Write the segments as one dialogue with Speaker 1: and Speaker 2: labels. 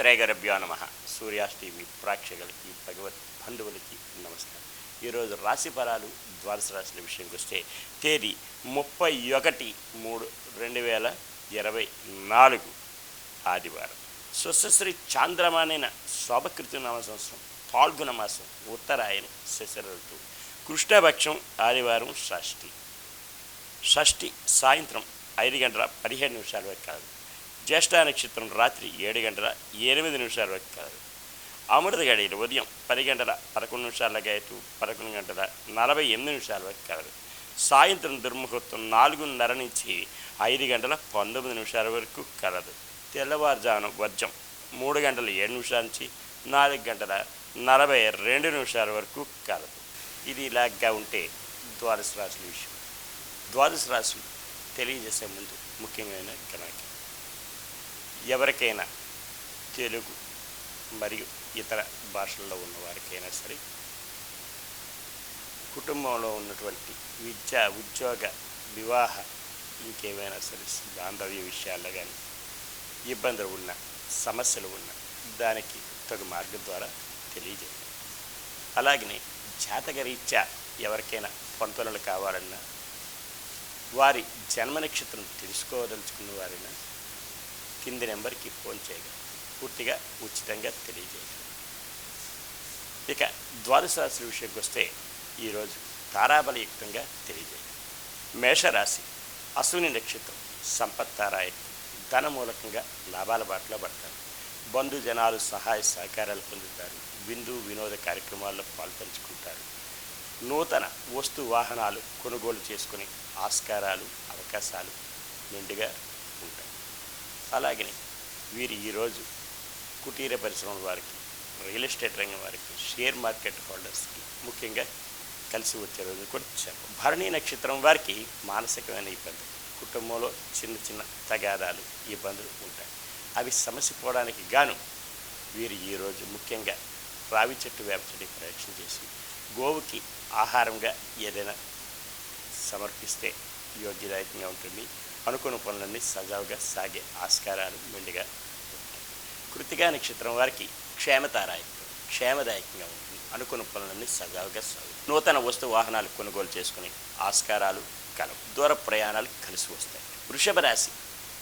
Speaker 1: శ్రేయగరభ్యో నమ. సూర్యాస్ టీవీ ప్రేక్షకులకి భగవత్ బంధువులకి నమస్కారం. ఈరోజు రాశి ఫలాలు ద్వాదశ రాశుల విషయంకి వస్తే తేదీ ముప్పై ఒకటి మూడు రెండు వేల ఇరవై నాలుగు ఆదివారం. స్వశ్రీ చాంద్రమానైన శోభకృతి నామ సంవత్సరం పాల్గొన మాసం ఉత్తరాయణ శశర ఋతువు కృష్ణపక్షం ఆదివారం షష్ఠి. షష్ఠి సాయంత్రం ఐదు గంటల పదిహేడు నిమిషాల వరకు కాదు. జ్యేష్ఠ నక్షత్రం రాత్రి ఏడు గంటల ఎనిమిది నిమిషాల వరకు కలదు అమృత గడియలు ఉదయం పది గంటల పదకొండు నిమిషాల గైటు పదకొండు గంటల నలభై ఎనిమిది నిమిషాల వరకు కలదు సాయంత్రం దుర్ముహూర్తం నాలుగున్నర నుంచి ఐదు గంటల పంతొమ్మిది నిమిషాల వరకు కలదు. తెల్లవారుజామున వర్జం మూడు గంటల ఏడు నిమిషాల నుంచి నాలుగు గంటల నలభై రెండు నిమిషాల వరకు కలదు. ఇది ఇలాగా ఉంటే ద్వాదశ రాశుల విషయం. ద్వాదశ రాశులు తెలియజేసే ముందు ముఖ్యమైన గణాకి. ఎవరికైనా తెలుగు మరియు ఇతర భాషల్లో ఉన్నవారికైనా సరే కుటుంబంలో ఉన్నటువంటి విద్య ఉద్యోగ వివాహ ఇంకేమైనా సరే బాంధవ్య విషయాల్లో కానీ ఇబ్బందులు ఉన్న సమస్యలు ఉన్న దానికి తగు మార్గం ద్వారా తెలియజేయండి. అలాగనే జాతకరీత్యా ఎవరికైనా పంతొనలు కావాలన్నా వారి జన్మ నక్షత్రం తెలుసుకోదలుచుకున్న వారైనా కింది నెంబర్కి ఫోన్ చేయగలరు పూర్తిగా ఉచితంగా తెలియజేయగలరు ఇక ద్వాదశ రాశుల విషయంకి వస్తే ఈరోజు తారాబలయుక్తంగా తెలియజేయగలరు మేషరాశి అశ్విని నక్షత్రం సంపత్తారాయ ధన మూలకంగా లాభాల బాటలో పడతారు. బంధు జనాలు సహాయ సహకారాలు పొందుతారు. విందు వినోద కార్యక్రమాల్లో పాల్పంచుకుంటారు. నూతన వస్తు వాహనాలు కొనుగోలు చేసుకునే ఆస్కారాలు అవకాశాలు నిండుగా అలాగని వీరు ఈరోజు కుటీర పరిశ్రమల వారికి రియల్ ఎస్టేట్ రంగం వారికి షేర్ మార్కెట్ హోల్డర్స్కి ముఖ్యంగా కలిసి వచ్చే రోజు కూడా చెప్పు భరణి నక్షత్రం వారికి మానసికమైన ఇబ్బంది. కుటుంబంలో చిన్న చిన్న తగాదాలు ఇబ్బందులు ఉంటాయి. అవి సమస్య పోవడానికి గాను వీరు ఈరోజు ముఖ్యంగా రావి చెట్టు వేప చెట్టు చేసి గోవుకి ఆహారంగా ఏదైనా సమర్పిస్తే యోగ్యదాయకంగా ఉంటుంది. అనుకున్న పనులన్నీ సజావుగా సాగే ఆస్కారాలు మెండుగా ఉంటాయి కృతికా నక్షత్రం వారికి క్షేమతారాయకం క్షేమదాయకంగా ఉంటుంది. అనుకున్న పనులన్నీ సజావుగా సాగు. నూతన వస్తు వాహనాలు కొనుగోలు చేసుకునే ఆస్కారాలు కలవు దూర ప్రయాణాలు కలిసి వస్తాయి. వృషభ రాశి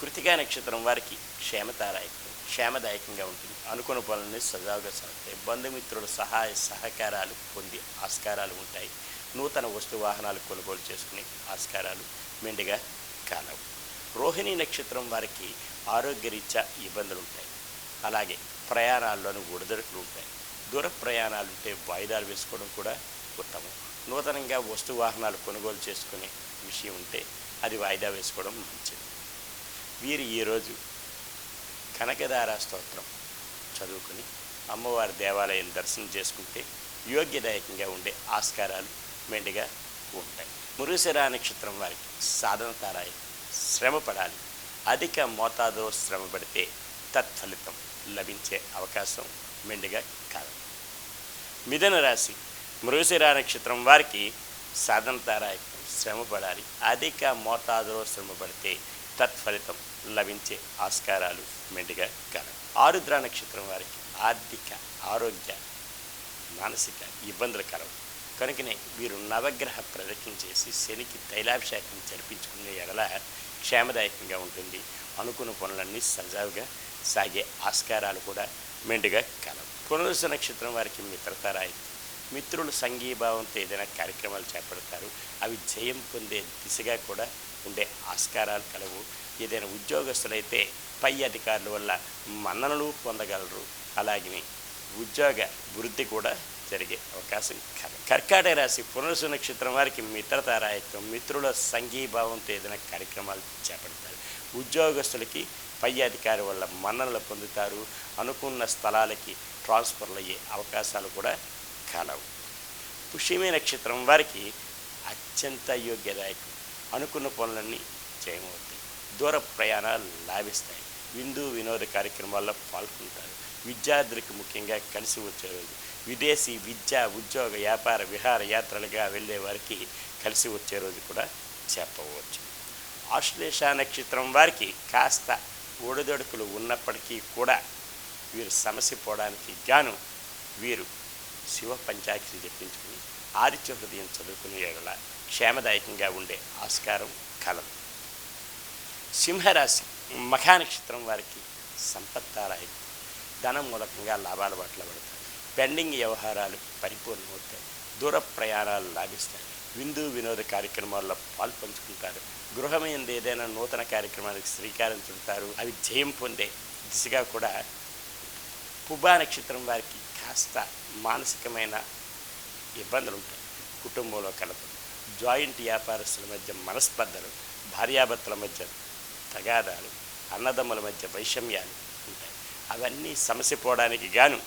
Speaker 1: కృతికా నక్షత్రం వారికి క్షేమతారాయకం క్షేమదాయకంగా ఉంటుంది. అనుకున్న పనులన్నీ సజావుగా సాగుతాయి. బంధుమిత్రుల సహాయ సహకారాలు పొంది ఆస్కారాలు ఉంటాయి. నూతన వస్తు వాహనాలు కొనుగోలు చేసుకునే ఆస్కారాలు మెండుగా కాలం రోహిణి నక్షత్రం వారికి ఆరోగ్యరీత్యా ఇబ్బందులు ఉంటాయి అలాగే ప్రయాణాల్లోనూ ఒడిదొడుకులు ఉంటాయి దూర ప్రయాణాలు ఉంటే వాయిదాలు వేసుకోవడం కూడా ఉత్తమం. నూతనంగా వస్తు వాహనాలు కొనుగోలు చేసుకునే విషయం ఉంటే అది వాయిదా వేసుకోవడం మంచిది. వీరు ఈరోజు కనకదార స్తోత్రం చదువుకుని అమ్మవారి దేవాలయం దర్శనం చేసుకుంటే యోగ్యదాయకంగా ఉండే ఆస్కారాలు మెండుగా ఉంటాయి. మురుశిరా నక్షత్రం వారికి సాధన తారాయి. శ్రమ పడాలి అధిక మోతాదులో శ్రమ పడితే తత్ఫలితం లభించే అవకాశం మెండుగా కాదు. మిథున రాశి మృగశిరా నక్షత్రం వారికి సాధన తారాయి. శ్రమ పడాలి అధిక మోతాదులో శ్రమ పడితే తత్ఫలితం లభించే ఆస్కారాలు మెండుగా కాదు. ఆరుద్ర నక్షత్రం వారికి ఆర్థిక ఆరోగ్య మానసిక ఇబ్బందులు కలవు. కనుకనే వీరు నవగ్రహ ప్రదక్షిణ చేసి శనికి తైలాభిషేకం జరిపించుకునే ఎడల క్షేమదాయకంగా ఉంటుంది. అనుకున్న పనులన్నీ సజావుగా సాగే ఆస్కారాలు కూడా మెండుగా కలవు. పునరుస నక్షత్రం వారికి మిత్రతరాయి మిత్రులు సంఘీభావంతో ఏదైనా కార్యక్రమాలు చేపడతారు. అవి జయం పొందే దిశగా కూడా ఉండే ఆస్కారాలు కలవు. ఏదైనా ఉద్యోగస్తులైతే పై అధికారుల వల్ల మన్ననలు పొందగలరు. అలాగే ఉద్యోగ వృద్ధి కూడా జరిగే అవకాశం కలదు కర్కాటక రాశి పునరుసు నక్షత్రం వారికి మిత్రతారాయత్వం మిత్రుల సంఘీభావంతో ఏదైనా కార్యక్రమాలు చేపడతారు. ఉద్యోగస్తులకి పై అధికారి వల్ల మన్ననలు పొందుతారు. అనుకున్న స్థలాలకి ట్రాన్స్ఫర్లు అయ్యే అవకాశాలు కూడా కలవు. పుష్యమే నక్షత్రం వారికి అత్యంత యోగ్యదాయకం. అనుకున్న పనులన్నీ చేయమవుతాయి దూర ప్రయాణాలు లాభిస్తాయి. విందు వినోద కార్యక్రమాల్లో పాల్గొంటారు. విద్యార్థులకు ముఖ్యంగా కలిసి వచ్చే రోజు విదేశీ విద్య ఉద్యోగ వ్యాపార విహార యాత్రలుగా వెళ్ళే వారికి కలిసి వచ్చే రోజు కూడా చెప్పవచ్చు. ఆశ్లేష నక్షత్రం వారికి కాస్త ఒడిదొడుకులు ఉన్నప్పటికీ కూడా వీరు సమస్య పోవడానికి గాను వీరు శివ పంచాక్షరి జపించుకుని ఆదిత్య హృదయం చదువుకునే ఎడల క్షేమదాయకంగా ఉండే ఆస్కారం కలదు సింహరాశి మఖానక్షత్రం వారికి సంపత్తారాయి. ధనం మూలకంగా లాభాలు పట్ల పడతారు పెండింగ్ వ్యవహారాలు పరిపూర్ణమవుతాయి. దూర ప్రయాణాలు లాభిస్తాయి. విందు వినోద కార్యక్రమాల్లో పాల్పంచుకుంటారు. గృహమైంది ఏదైనా నూతన కార్యక్రమానికి శ్రీకారం చుడతారు. అవి జయం పొందే దిశగా కూడా పుబ్బా నక్షత్రం వారికి కాస్త మానసికమైన ఇబ్బందులు ఉంటాయి కుటుంబంలో కలపదు జాయింట్ వ్యాపారస్తుల మధ్య మనస్పర్ధలు భార్యాభర్తల మధ్య తగాదాలు అన్నదమ్ముల మధ్య వైషమ్యాలు ఉంటాయి. అవన్నీ సమస్య పోవడానికి గాను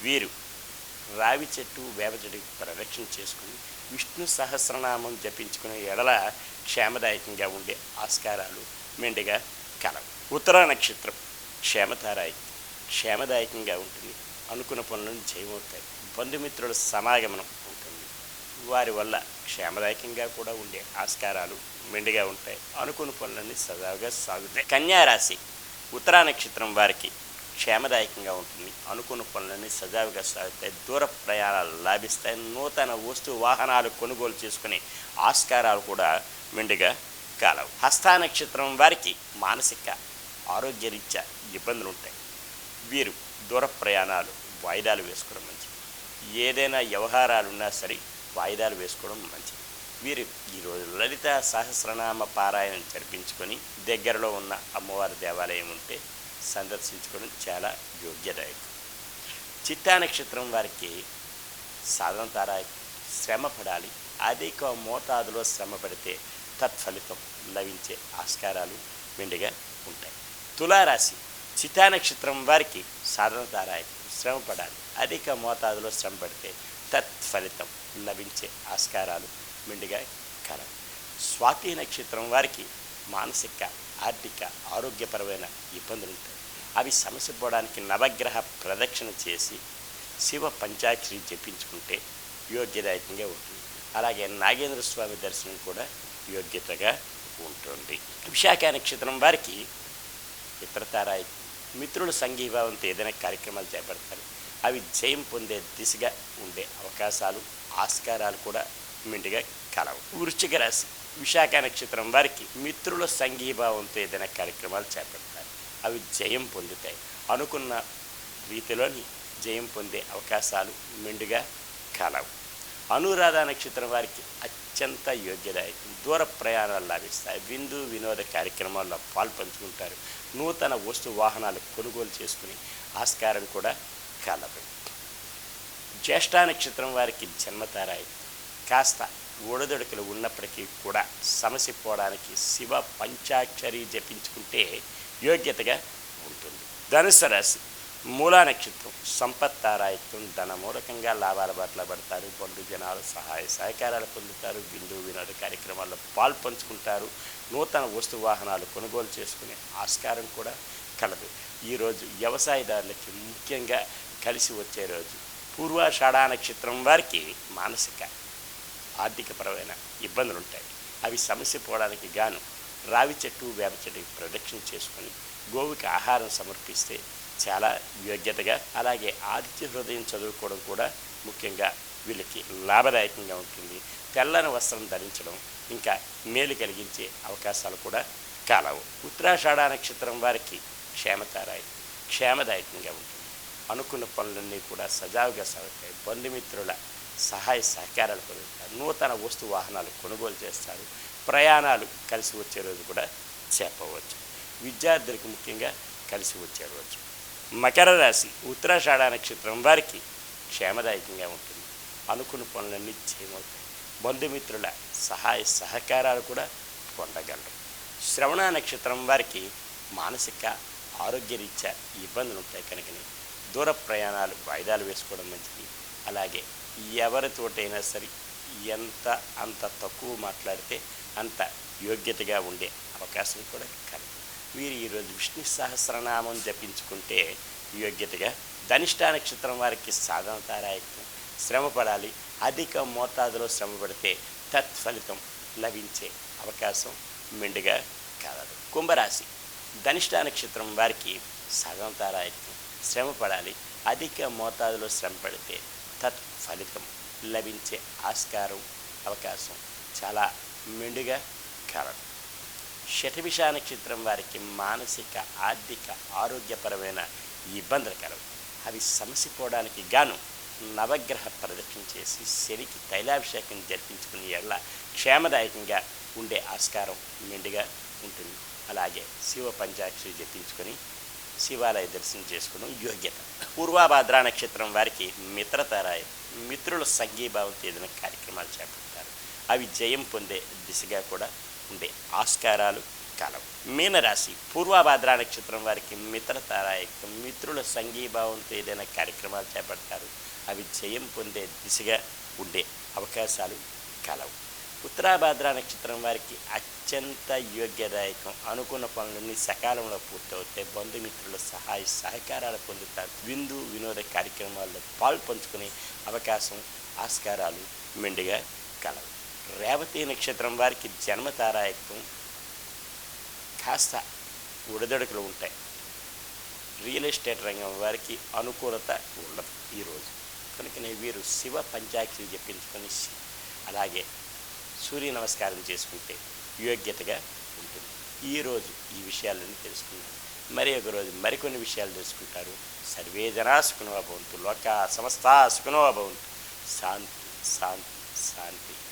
Speaker 1: వీరు రావి చెట్టు వేప చెట్టు ప్రదక్షిణ చేసుకుని విష్ణు సహస్రనామం జపించుకునే ఎడల క్షేమదాయకంగా ఉండే ఆస్కారాలు మెండుగా కలవు. ఉత్తర నక్షత్రం క్షేమతారాయి. క్షేమదాయకంగా ఉంటుంది. అనుకున్న పనులను జయమవుతాయి బంధుమిత్రుల సమాగమనం ఉంటుంది. వారి వల్ల క్షేమదాయకంగా కూడా ఉండే ఆస్కారాలు మెండుగా ఉంటాయి. అనుకున్న పనులన్నీ సజావుగా సాగుతాయి. కన్యారాశి. ఉత్తరా నక్షత్రం వారికి క్షేమదాయకంగా ఉంటుంది. అనుకున్న పనులన్నీ సజావుగా సాగుతాయి. దూర ప్రయాణాలు లాభిస్తాయి. నూతన వస్తు వాహనాలు కొనుగోలు చేసుకునే ఆస్కారాలు కూడా మెండుగా కాలవు. హస్తా నక్షత్రం వారికి మానసిక ఆరోగ్యరీత్యా ఇబ్బందులు ఉంటాయి వీరు దూర ప్రయాణాలు వాయిదాలు వేసుకోవడం మంచిది. ఏదైనా వ్యవహారాలు ఉన్నా సరే వాయిదాలు వేసుకోవడం మంచిది. వీరు ఈరోజు లలిత సహస్రనామ పారాయణం జరిపించుకొని దగ్గరలో ఉన్న అమ్మవారి దేవాలయం ఉంటే సందర్శించుకోవడం చాలా యోగ్యదాయకం. చిత్తా నక్షత్రం వారికి సాధన తారా శ్రమ పడాలి అధిక మోతాదులో శ్రమ పడితే తత్ఫలితం లభించే ఆస్కారాలు మెండుగా ఉంటాయి. తులారాశి చితా నక్షత్రం వారికి సాధన తారాయి శ్రమ పడాలి అధిక మోతాదులో శ్రమ పడితే తత్ఫలితం లభించే ఆస్కారాలు మెండుగా కలవు. స్వాతి నక్షత్రం వారికి మానసిక ఆర్థిక ఆరోగ్యపరమైన ఇబ్బందులు ఉంటాయి అవి సమస్య పోవడానికి నవగ్రహ ప్రదక్షిణ చేసి శివ పంచాక్షరి జపించుకుంటే యోగ్యదాయకంగా ఉంటుంది. అలాగే నాగేంద్ర స్వామి దర్శనం కూడా యోగ్యతగా ఉంటుంది. విశాఖ నక్షత్రం వారికి ఇతరతారాయి మిత్రుల సంఘీభావంతో ఏదైనా కార్యక్రమాలు చేపడతారు. అవి జయం పొందే దిశగా ఉండే అవకాశాలు ఆస్కారాలు కూడా మెండుగా కలవు. వృశ్చిక రాశి విశాఖ నక్షత్రం వారికి మిత్రుల సంఘీభావంతో ఏదైనా కార్యక్రమాలు చేపడతారు. అవి జయం పొందుతాయి. అనుకున్న రీతిలోని జయం పొందే అవకాశాలు మెండుగా కలవు. అనురాధ నక్షత్రం వారికి అత్యంత యోగ్యదాయకం. దూర ప్రయాణాలు లాభిస్తాయి. విందు వినోద కార్యక్రమాల్లో పాల్పంచుకుంటారు. నూతన వస్తు వాహనాలు కొనుగోలు చేసుకుని ఆస్కారం కూడా కలదు. జ్యేష్ఠ నక్షత్రం వారికి జన్మతారాయి. కాస్త ఒడదొడుకులు ఉన్నప్పటికీ కూడా సమస్య పోవడానికి శివ పంచాక్షరి జపించుకుంటే యోగ్యతగా ఉంటుంది. ధనుసు రాశి. మూలా నక్షత్రం. సంపత్తారాయత్వం ధనమూలకంగా లాభాల బట్ల పడతారు. బంధు జనాలు సహాయ సహకారాలు పొందుతారు. బిందు వినోద కార్యక్రమాల్లో పాల్పంచుకుంటారు. నూతన వస్తు వాహనాలు కొనుగోలు చేసుకునే ఆస్కారం కూడా కలదు. ఈరోజు వ్యవసాయదారులకి ముఖ్యంగా కలిసి వచ్చే రోజు. పూర్వాషాఢా నక్షత్రం వారికి మానసిక ఆర్థికపరమైన ఇబ్బందులు ఉంటాయి అవి సమస్య పోవడానికి గాను రావి చెట్టు వేప చెట్టు ప్రదక్షిణ చేసుకొని గోవుకి ఆహారం సమర్పిస్తే చాలా యోగ్యతగా అలాగే ఆదిత్య హృదయం చదువుకోవడం కూడా ముఖ్యంగా వీళ్ళకి లాభదాయకంగా ఉంటుంది. తెల్లని వస్త్రం ధరించడం ఇంకా మేలు కలిగించే అవకాశాలు కూడా కాలవు. ఉత్తరాషాఢ నక్షత్రం వారికి క్షేమతారాయి క్షేమదాయకంగా ఉంటుంది. అనుకున్న పనులన్నీ కూడా సజావుగా సాగుతాయి. బంధుమిత్రుల సహాయ సహకారాలు పొందుతారు. నూతన వస్తు వాహనాలు కొనుగోలు చేస్తారు. ప్రయాణాలు కలిసి వచ్చే రోజు కూడా చెప్పవచ్చు. విద్యార్థులకు ముఖ్యంగా కలిసి వచ్చే రోజు. మకర రాశి ఉత్తరాషాఢ నక్షత్రం వారికి క్షేమదాయకంగా ఉంటుంది. అనుకున్న పనులన్నీ చేయమవుతాయి. బంధుమిత్రుల సహాయ సహకారాలు కూడా పొందగలరు. శ్రవణ నక్షత్రం వారికి మానసిక ఆరోగ్యరీత్యా ఇబ్బందులు ఉంటాయి కనుకని దూర ప్రయాణాలు వాయిదాలు వేసుకోవడం మంచిది. అలాగే ఎవరితోటైనా సరే ఎంత అంత తక్కువ మాట్లాడితే అంత యోగ్యతగా ఉండే అవకాశం కూడా కలదు. వీరు ఈరోజు విష్ణు సహస్రనామం జపించుకుంటే యోగ్యతగా ధనిష్టా నక్షత్రం వారికి సాధన తారాయత్నం శ్రమ పడాలి అధిక మోతాదులో శ్రమ పడితే తత్ఫలితం లభించే అవకాశం మెండుగా కలదు. కుంభరాశి ధనిష్టా నక్షత్రం వారికి సాధన తారాయత్నం శ్రమ పడాలి అధిక మోతాదులో శ్రమ పడితే తత్ఫలితం లభించే ఆస్కారం అవకాశం చాలా మెండుగా కలదు శతభిష నక్షత్రం వారికి మానసిక ఆర్థిక ఆరోగ్యపరమైన ఇబ్బందులు కలవు. అవి సమసిపోవడానికి గాను నవగ్రహ ప్రదక్షిణ చేసి శనికి తైలాభిషేకం జరిపించుకుని ఎడల క్షేమదాయకంగా ఉండే ఆస్కారం మెండుగా ఉంటుంది. అలాగే శివ పంచాక్షరి జపించుకొని శివాలయ దర్శనం చేసుకోవడం యోగ్యత. పూర్వాభాద్ర నక్షత్రం వారికి మిత్రతారాయ మిత్రుల సంఘీభావంతో ఏదైనా కార్యక్రమాలు చేపడతారు. అవి జయం పొందే దిశగా కూడా ఉండే ఆస్కారాలు కలవు. మీనరాశి పూర్వాభాద్ర నక్షత్రం వారికి మిత్రతారాయకం మిత్రుల సంఘీభావంతో ఏదైనా కార్యక్రమాలు చేపడతారు. అవి జయం పొందే దిశగా ఉండే అవకాశాలు కలవు. ఉత్తరాభాద్ర నక్షత్రం వారికి అత్యంత యోగ్యదాయకం. అనుకున్న పనులన్నీ సకాలంలో పూర్తవుతాయి. బంధుమిత్రుల సహాయ సహకారాలు పొందుతారు. విందు వినోద కార్యక్రమాల్లో పాలు పంచుకునే అవకాశం ఆస్కారాలు మెండుగా కలవు. రేవతి నక్షత్రం వారికి జన్మతారాయకం కాస్త ఉడదడుకులు ఉంటాయి. రియల్ ఎస్టేట్ రంగం వారికి అనుకూలత ఉండదు ఈరోజు కనుకనే వీరు శివ పంచాక్షిని చెప్పించుకొని అలాగే సూర్య నమస్కారం చేసుకుంటే యోగ్యతగా ఉంటుంది. ఈరోజు ఈ విషయాలన్నీ తెలుసుకుంటారు మరి ఒక రోజు మరికొన్ని విషయాలు తెలుసుకుంటారు. సర్వే జనా సుఖనో భవంతు. లోక సమస్త సుఖనో భవంతు. శాంతి శాంతి శాంతి.